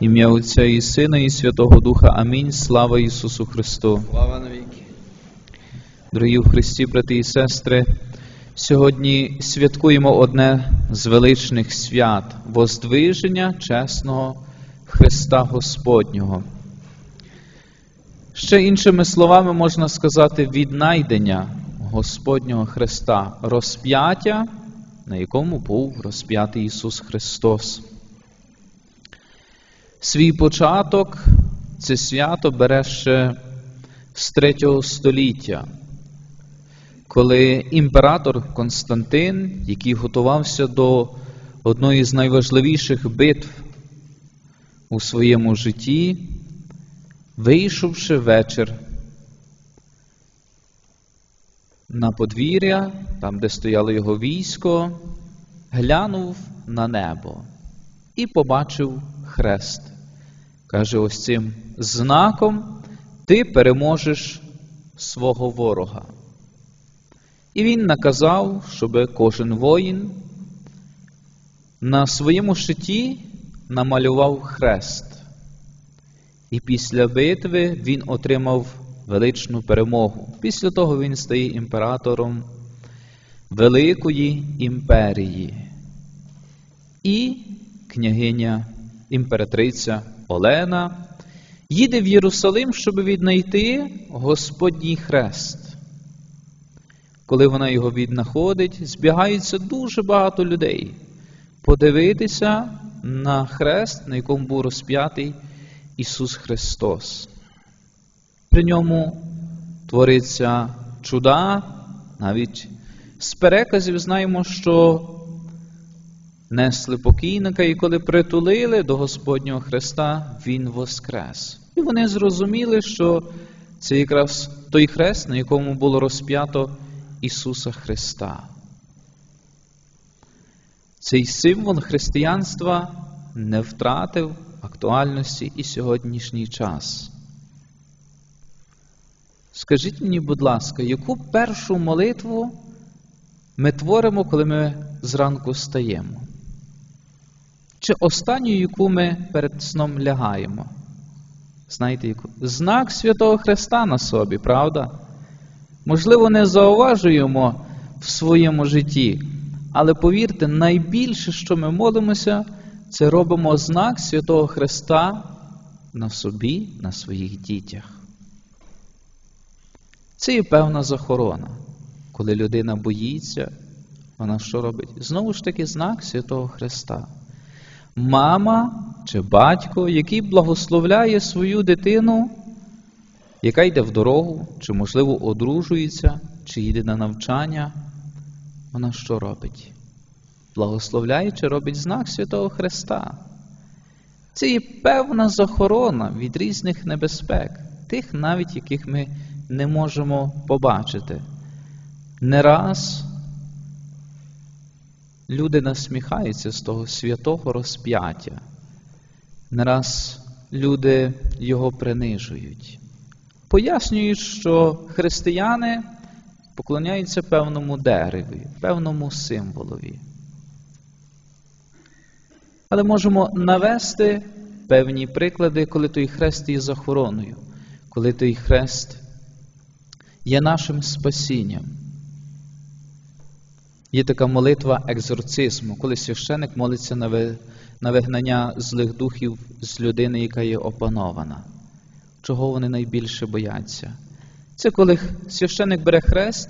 Ім'я Отця і Сина, і Святого Духа. Амінь. Слава Ісусу Христу. Слава навіки. Дорогі в Христі, брати і сестри, сьогодні святкуємо одне з величних свят Воздвиження чесного Христа Господнього. Ще іншими словами можна сказати віднайдення Господнього Христа, розп'яття, на якому був розп'ятий Ісус Христос. Свій початок це свято бере ще з 3 століття, коли імператор Константин, який готувався до одної з найважливіших битв у своєму житті, вийшовши вечір на подвір'я, там, де стояло його військо, глянув на небо і побачив хрест. Каже, ось цим знаком ти переможеш свого ворога. І він наказав, щоб кожен воїн на своєму щиті намалював хрест. І після битви він отримав величну перемогу. Після того він стає імператором Великої імперії. І княгиня імператриця Олена їде в Єрусалим, щоб віднайти Господній хрест. Коли вона його віднаходить, збігається дуже багато людей подивитися на хрест, на якому був розп'ятий Ісус Христос. При ньому твориться чуда, навіть з переказів знаємо, що несли покійника, і коли притулили до Господнього Христа, Він воскрес. І вони зрозуміли, що це якраз той хрест, на якому було розп'ято Ісуса Христа. Цей символ християнства не втратив актуальності і сьогоднішній час. Скажіть мені, будь ласка, яку першу молитву ми творимо, коли ми зранку стаємо? Чи останню, яку ми перед сном лягаємо? Знаєте, яку? Знак Святого Христа на собі, правда? Можливо, не зауважуємо в своєму житті, але повірте, найбільше, що ми молимося, це робимо знак Святого Христа на собі, на своїх дітях. Це є певна захорона. Коли людина боїться, вона що робить? Знову ж таки, знак Святого Христа. Мама чи батько, який благословляє свою дитину, яка йде в дорогу, чи, можливо, одружується, чи йде на навчання, вона що робить? Благословляє чи робить знак Святого Христа. Це є певна захорона від різних небезпек, тих навіть яких ми не можемо побачити. Не раз люди насміхаються з того святого розп'яття, не раз люди його принижують. Пояснюють, що християни поклоняються певному дереві, певному символові. Але можемо навести певні приклади, коли той хрест є захороною, коли той хрест є нашим спасінням. Є така молитва екзорцизму, коли священик молиться на вигнання злих духів з людини, яка є опанована. Чого вони найбільше бояться? Це коли священик бере хрест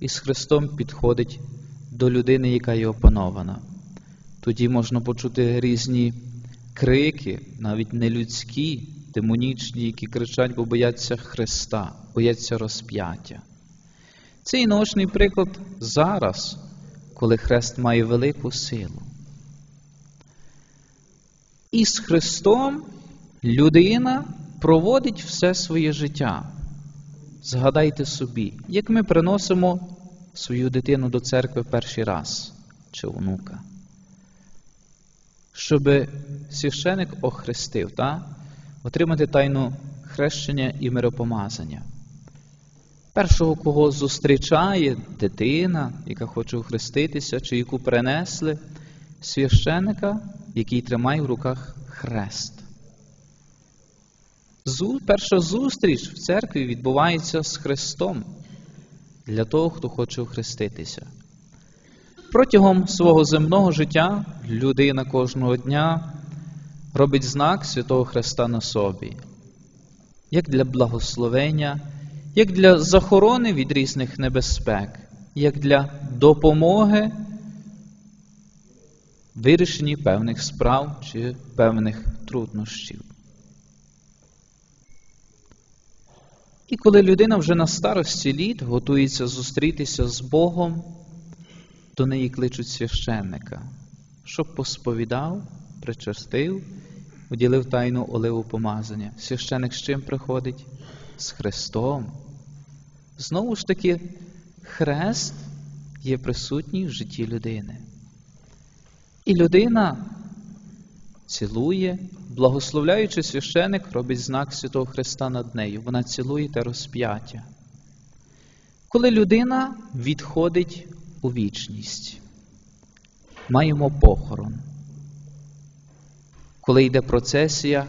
і з хрестом підходить до людини, яка є опанована. Тоді можна почути різні крики, навіть нелюдські, демонічні, які кричать, бо бояться Христа, бояться розп'яття. Це і наочний приклад зараз, коли Хрест має велику силу. І з Христом людина проводить все своє життя. Згадайте собі, як ми приносимо свою дитину до церкви перший раз чи онука. Щоб священик охрестив, та? отримати тайну хрещення і миропомазання. Першого, кого зустрічає дитина, яка хоче охреститися, чи яку принесли священика, який тримає в руках хрест. Перша зустріч в церкві відбувається з Христом для того, хто хоче охреститися. Протягом свого земного життя людина кожного дня робить знак Святого Христа на собі, як для благословення, як для захорони від різних небезпек, як для допомоги вирішенні певних справ чи певних труднощів. І коли людина вже на старості літ готується зустрітися з Богом, до неї кличуть священника, щоб посповідав, причастив, уділив тайну оливу помазання. Священик з чим приходить? З Христом. Знову ж таки, хрест є присутній в житті людини. І людина цілує, благословляючи священик, робить знак Святого Христа над нею. Вона цілує те розп'яття. Коли людина відходить у вічність, маємо похорон. Коли йде процесія,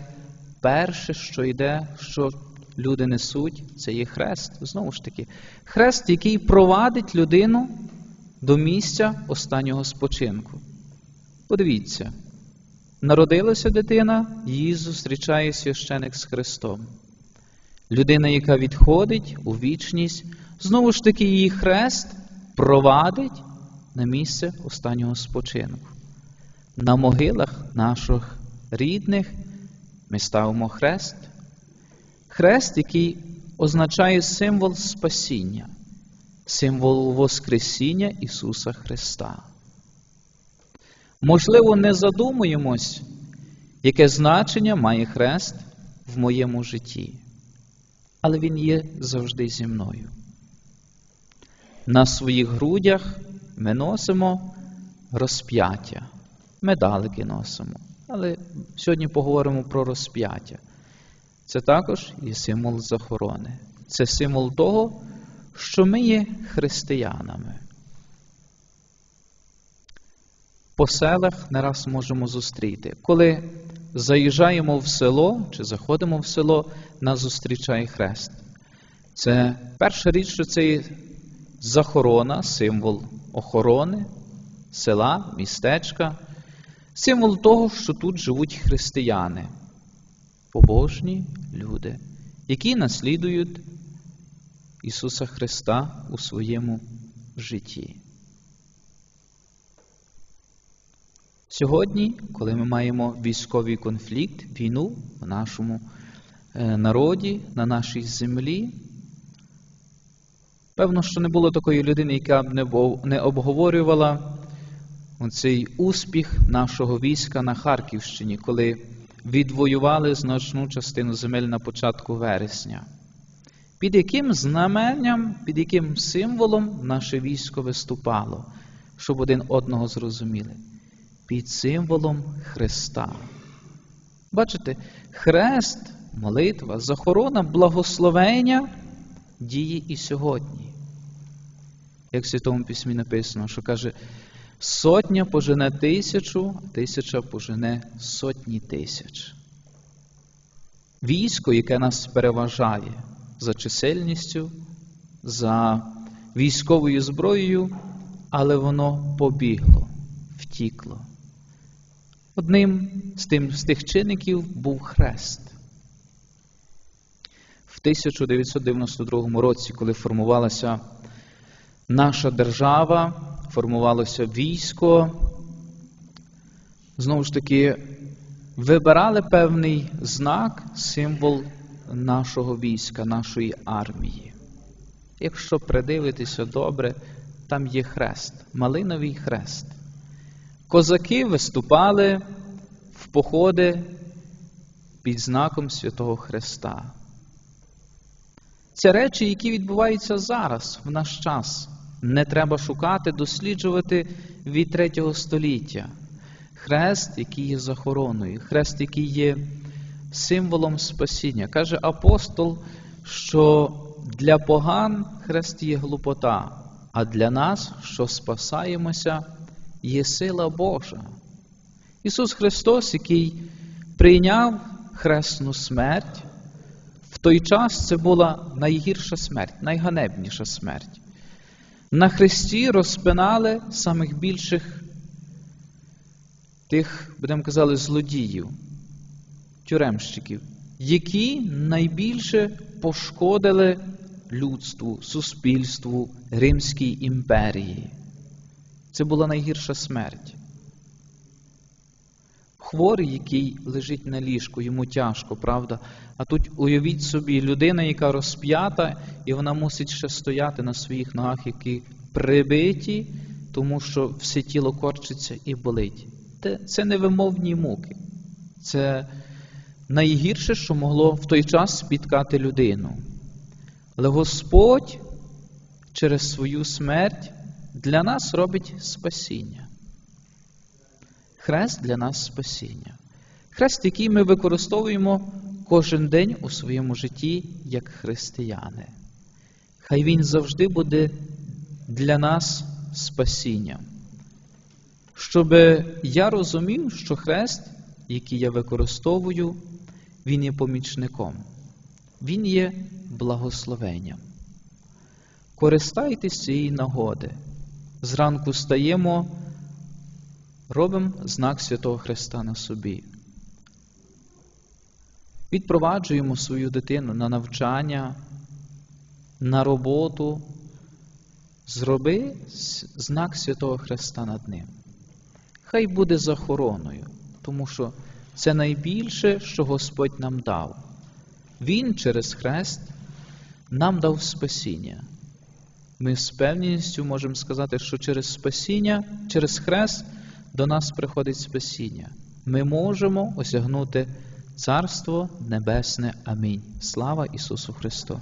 перше, що йде, що люди несуть, це є хрест. Знову ж таки, хрест, який провадить людину до місця останнього спочинку. Подивіться, народилася дитина, її зустрічає священик з Христом. Людина, яка відходить у вічність, знову ж таки, її хрест провадить на місце останнього спочинку. На могилах наших рідних ми ставимо хрест. Хрест, який означає символ спасіння, символ Воскресіння Ісуса Христа. Можливо, не задумуємось, яке значення має хрест в моєму житті, але він є завжди зі мною. На своїх грудях ми носимо розп'яття, медалики носимо. Але сьогодні поговоримо про розп'яття. Це також є символ захорони. Це символ того, що ми є християнами. По селах не раз можемо зустріти. Коли заїжджаємо в село чи заходимо в село, нас зустрічає хрест. Це перша річ, що це є захорона, символ охорони села, містечка, символ того, що тут живуть християни, побожні люди, які наслідують Ісуса Христа у своєму житті. Сьогодні, коли ми маємо військовий конфлікт, війну в нашому е, народі, на нашій землі, певно, що не було такої людини, яка б не обговорювала цей успіх нашого війська на Харківщині, коли відвоювали значну частину земель на початку вересня. Під яким знаменням, під яким символом наше військо виступало, щоб один одного зрозуміли? Під символом Христа. Бачите, хрест, молитва, захорона, благословення діє і сьогодні. Як в Святому Письмі написано, що каже, Сотня пожене тисячу, тисяча пожене сотні тисяч. Військо, яке нас переважає за чисельністю, за військовою зброєю, але воно побігло, втікло. Одним з, тим, з тих чинників був хрест. В 1992 році, коли формувалася наша держава, формувалося військо, знову ж таки, вибирали певний знак, символ нашого війська, нашої армії. Якщо придивитися добре, там є хрест, малиновий хрест. Козаки виступали в походи під знаком Святого Христа. Це речі, які відбуваються зараз, в наш час не треба шукати, досліджувати від третього століття. Хрест, який є захороною, хрест, який є символом спасіння. Каже апостол, що для поган хрест є глупота, а для нас, що спасаємося, є сила Божа. Ісус Христос, який прийняв хресну смерть, в той час це була найгірша смерть, найганебніша смерть. На хресті розпинали самих більших тих, будемо казали, злодіїв, тюремщиків, які найбільше пошкодили людству, суспільству, Римській імперії. Це була найгірша смерть. Хворий, який лежить на ліжку, йому тяжко, правда? А тут уявіть собі, людина, яка розп'ята, і вона мусить ще стояти на своїх ногах, які прибиті, тому що все тіло корчиться і болить. Це невимовні муки. Це найгірше, що могло в той час спіткати людину. Але Господь через свою смерть для нас робить спасіння. Хрест для нас спасіння. Хрест, який ми використовуємо кожен день у своєму житті як християни. Хай він завжди буде для нас спасінням. Щоб я розумів, що хрест, який я використовую, він є помічником, він є благословенням. Користайтесь цієї нагоди. Зранку стаємо, робимо знак Святого Христа на собі. Відпроваджуємо свою дитину на навчання, на роботу. Зроби знак Святого Христа над ним. Хай буде захороною, тому що це найбільше, що Господь нам дав. Він через хрест нам дав спасіння. Ми з певністю можемо сказати, що через спасіння, через хрест до нас приходить спасіння. Ми можемо осягнути Царство Небесне. Амінь. Слава Ісусу Христу!